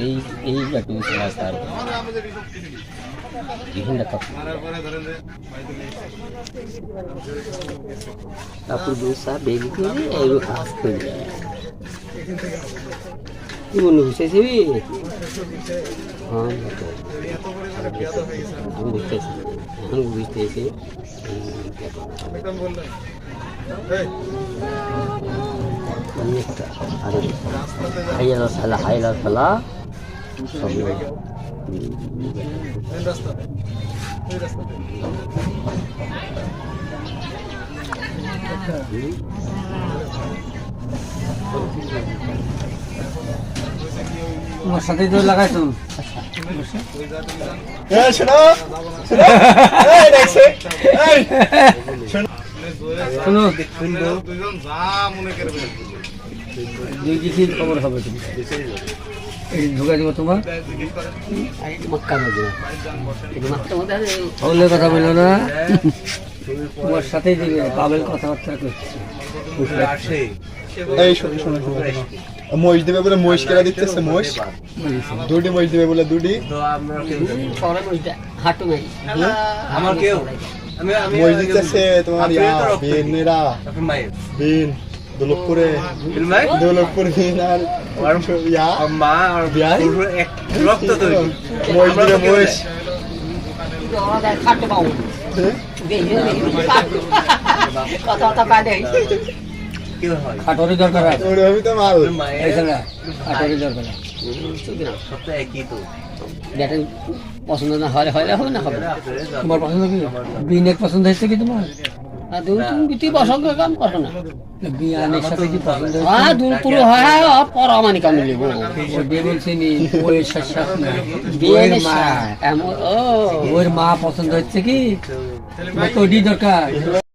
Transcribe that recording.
এই এই সমস্যা আর বিভিন্ন তারপর দোসা বেরি করে এই কাজ কি মনে হচ্ছে সেবি হ্যাঁ আমি এখন বুঝতেছি অনেকটা আর হাইয়ালা সালা হাইয়ালা সালা সব তোমার সাথে তো লাগাইছো এই শোনো শোনো। এই দেখছে। এই শোনো। দুজন যা মনে করবে দুই কিছুর খবর হবে তুমি এই ঢুকাই দেবো তোমার। হলে কথা বলল না। তোমার সাথেই দিবে পাবেল কথাবার্তা করছে। এই শোনো শোনো শোনো শোনো। মহিষ দেবে বলে মহিষ কেনা দিতেছে মহিষ। দুটি মহিষ দেবে বলে দুটি। নাই আমার কেউ আমি আমি মহিষ দিতেছে তোমার ইয়া বিনেরা। বিন দোলকপুরে ফিল্মাই আর মা আর বিয়াই? রক্ত তৈরি মহিষ দিবে মহিষ। খাটতে পাবো হ্যাঁ? কথা কথা কাটরি দরকার আছে? পছন্দ না হলে হলে হবে না হবে। তোমার পছন্দ কি? বিনের পছন্দ। হয়েছে কি তোমার? আর তুমি তুমি তুই পছন্দ কাম করো না। বিয়ানের সাথে কি পছন্দ হ্যাঁ দূর পুরো হয় পরামানি কাম নেব বিয়ে বলছি নি বইয়ের সাথে সাথে না। বইয়ের মা। এমন ও বইয়ের মা পছন্দ হচ্ছে কি? দরকার।